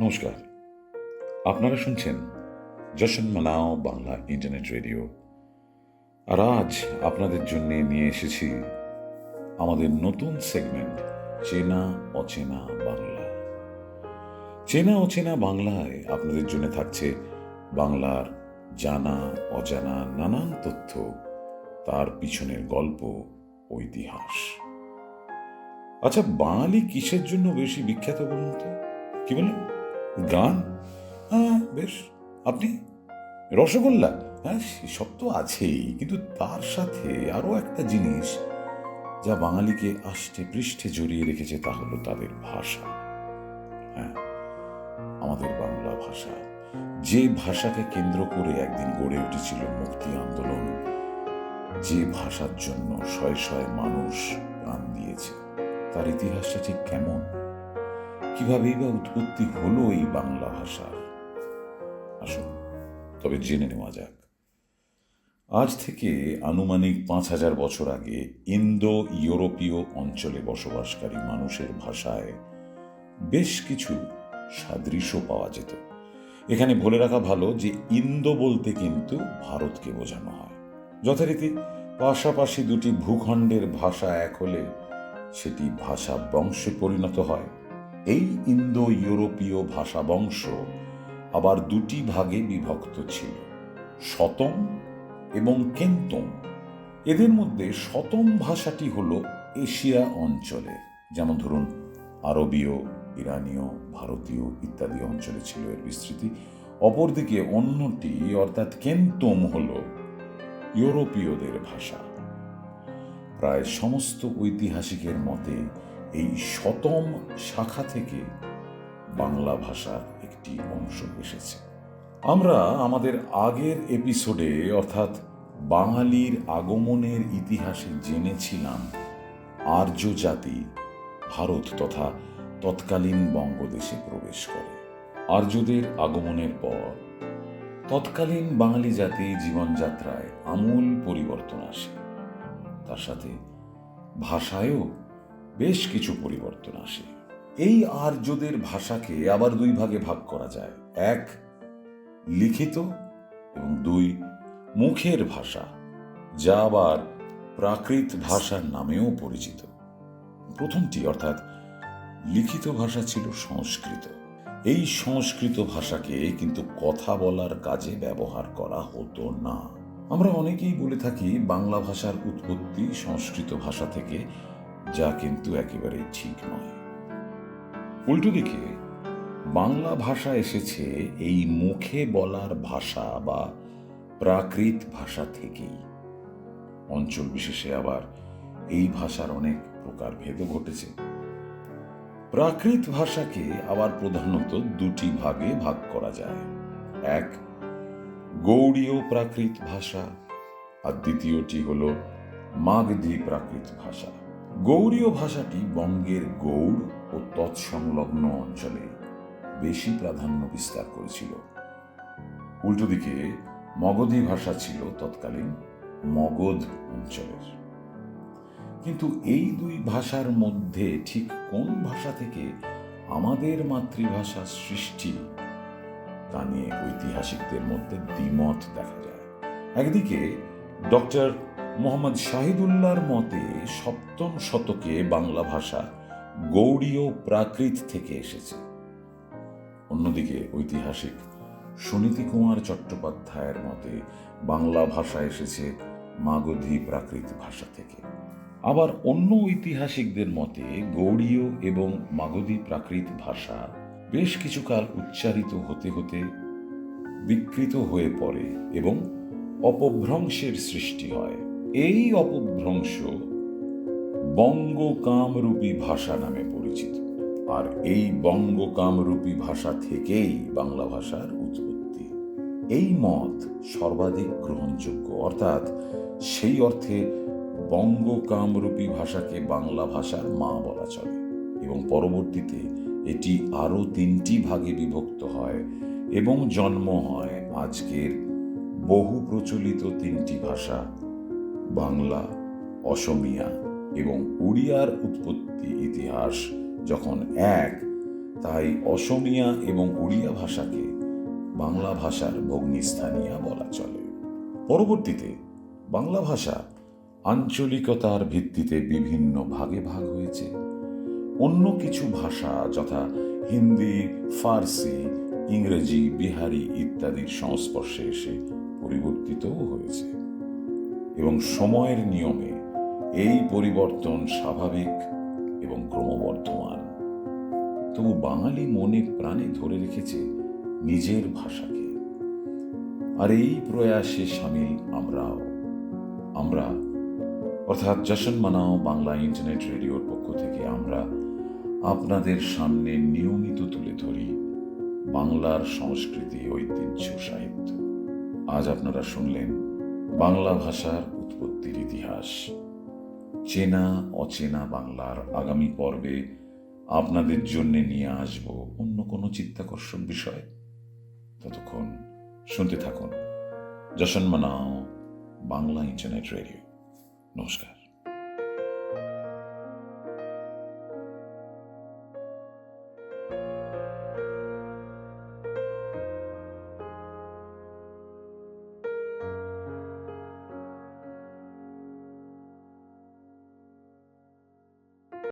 নমস্কার। আপনারা শুনছেন জশন মানাও বাংলা ইন্টারনেট রেডিও। আর আজ আপনাদের জন্য নিয়ে এসেছি আমাদের নতুন সেগমেন্ট, চেনা অচেনা বাংলা। চেনা অচেনা বাংলায় আপনাদের জন্য থাকছে বাংলার জানা, অজানা নানান তথ্য, তার পিছনের গল্প ইতিহাস আচ্ছা বাঙালি কিসের জন্য বেশি বিখ্যাত বলুন তো? কি বলেন গান? হ্যাঁ বেশ। আপনি? রসগোল্লা? হ্যাঁ সেসব তো আছেই, কিন্তু তার সাথে আরও একটা জিনিস যা বাঙালিকে আষ্টে পৃষ্ঠে জড়িয়ে রেখেছে, তা হলো তাদের ভাষা। হ্যাঁ আমাদের বাংলা ভাষা। যে ভাষাকে কেন্দ্র করে একদিন গড়ে উঠেছিল মুক্তি আন্দোলন, যে ভাষার জন্য শয়ে শয়ে মানুষ প্রাণ দিয়েছে, তার ইতিহাসটা ঠিক কেমন? কিভাবেই বা উৎপত্তি হলো এই বাংলা ভাষার আসুন, তবে জেনে নেওয়া যাক। আজ থেকে আনুমানিক পাঁচ হাজার বছর আগে ইন্দো ইউরোপীয় অঞ্চলে বসবাসকারী মানুষের ভাষায় বেশ কিছু সাদৃশ্য পাওয়া যেত। এখানে বলে রাখা ভালো যে ইন্দো বলতে কিন্তু ভারতকে বোঝানো হয়। যথারীতি পাশাপাশি দুটি ভূখণ্ডের ভাষা এক হলে সেটি ভাষা বংশে পরিণত হয়। এই ইন্দো ইউরোপীয় ভাষা বংশ আবার দুটি ভাগে বিভক্ত ছিল, শতম এবং কেন্তম। এদের মধ্যে শতম ভাষাটি হল এশিয়া অঞ্চলে, যেমন ধরুন আরবীয়, ইরানীয়, ভারতীয় ইত্যাদি অঞ্চলে ছিল এর বিস্তৃতি। অপরদিকে অন্যটি, অর্থাৎ কেন্তম, হল ইউরোপীয়দের ভাষা। প্রায় সমস্ত ঐতিহাসিকের মতে এই শতম শাখা থেকে বাংলা ভাষার একটি অংশ এসেছে। আমরা আমাদের আগের এপিসোডে, অর্থাৎ বাঙালির আগমনের ইতিহাসে জেনেছিলাম আর্য জাতি ভারত তথা তৎকালীন বঙ্গদেশে প্রবেশ করে। আর্যদের আগমনের পর তৎকালীন বাঙালি জাতি জীবনযাত্রায় আমূল পরিবর্তন আসে। তার সাথে ভাষায়ও বেশ কিছু পরিবর্তন আসে। এই আর্যদের ভাষাকে আবার দুই ভাগে ভাগ করা যায়। এক, লিখিত এবং দুই, মুখের ভাষা, যা আবার প্রাকৃত ভাষার নামেও পরিচিত। প্রথমটি অর্থাৎ লিখিত ভাষা ছিল সংস্কৃত। এই সংস্কৃত ভাষাকে কিন্তু কথা বলার কাজে ব্যবহার করা হতো না। আমরা অনেকেই বলে থাকি বাংলা ভাষার উৎপত্তি সংস্কৃত ভাষা থেকে যা কিন্তু একেবারে ঠিক নয়। উল্টো দিকে, বাংলা ভাষা এসেছে এই মুখে বলার ভাষা বা প্রাকৃত ভাষা থেকেই। অঞ্চল বিশেষে আবার এই ভাষার অনেক প্রকার ভেদও ঘটেছে। প্রাকৃত ভাষাকে আবার প্রধানত দুটি ভাগে ভাগ করা যায়। এক, গৌড়ীয় প্রাকৃত ভাষা, আর দ্বিতীয়টি হল মাগধী প্রাকৃত ভাষা। গৌড়ীয় ভাষাটি বঙ্গের গৌড় ও তৎসংলগ্ন অঞ্চলে বেশি প্রাধান্য বিস্তার করেছিল। উল্টো দিকে, মগধী ভাষা ছিল তৎকালীন মগধ অঞ্চলের। কিন্তু এই দুই ভাষার মধ্যে ঠিক কোন ভাষা থেকে আমাদের মাতৃভাষা সৃষ্টি, তা নিয়ে ঐতিহাসিকদের মধ্যে দ্বিমত দেখা যায়। একদিকে, ডক্টর মোহাম্মদ শাহিদুল্লাহর মতে সপ্তম শতকে বাংলা ভাষা গৌড়ীয় প্রাকৃত থেকে এসেছে। অন্যদিকে ঐতিহাসিক সুনীতি কুমার চট্টোপাধ্যায়ের মতে বাংলা ভাষা এসেছে মাগধী প্রাকৃত ভাষা থেকে। আবার অন্য ঐতিহাসিকদের মতে গৌড়ীয় এবং মাগধী প্রাকৃত ভাষা বেশ কিছুকাল উচ্চারিত হতে হতে বিকৃত হয়ে পড়ে এবং অপভ্রংশের সৃষ্টি হয়। এই অপভ্রংশ বঙ্গকামরূপী ভাষা নামে পরিচিত। আর এই বঙ্গকামরূপী ভাষা থেকেই বাংলা ভাষার উৎপত্তি। এই মত সর্বাধিক গ্রহণযোগ্য। অর্থাৎ সেই অর্থে বঙ্গকামরূপী ভাষাকে বাংলা ভাষার মা বলা চলে। এবং পরবর্তীতে এটি আরও তিনটি ভাগে বিভক্ত হয় এবং জন্ম হয় আজকের বহু প্রচলিত তিনটি ভাষা। বাংলা, অসমিয়া এবং উড়িয়ার উৎপত্তি ইতিহাস যখন এক, তাই অসমিয়া এবং উড়িয়া ভাষাকে বাংলা ভাষার ভগ্নিস্থানীয়া বলা চলে। পরবর্তীতে বাংলা ভাষা আঞ্চলিকতার ভিত্তিতে বিভিন্ন ভাগে ভাগ হয়েছে। অন্য কিছু ভাষা যথা হিন্দি, ফার্সি, ইংরেজি, বিহারি ইত্যাদির সংস্পর্শে এসে পরিবর্তিতও হয়েছে। এবং সময়ের নিয়মে এই পরিবর্তন স্বাভাবিক এবং ক্রমবর্ধমান। তবু বাঙালি মনে প্রাণে ধরে রেখেছে নিজের ভাষাকে। আর এই প্রয়াসে সামিল আমরাও। আমরা, অর্থাৎ জশন মানাও বাংলা ইন্টারনেট রেডিওর পক্ষ থেকে আমরা আপনাদের সামনে নিয়মিত তুলে ধরি বাংলার সংস্কৃতি ঐতিহ্য সাহিত্য। আজ আপনারা শুনলেন বাংলা ভাষার উৎপত্তির ইতিহাস। চেনা, অচেনা বাংলার আগামী পর্বে আপনাদের জন্য নিয়ে আসব অন্য কোনো চিত্তাকর্ষক বিষয়। ততক্ষণ শুনতে থাকুন। Jashan Manao, Bangla internet radio. নমস্কার।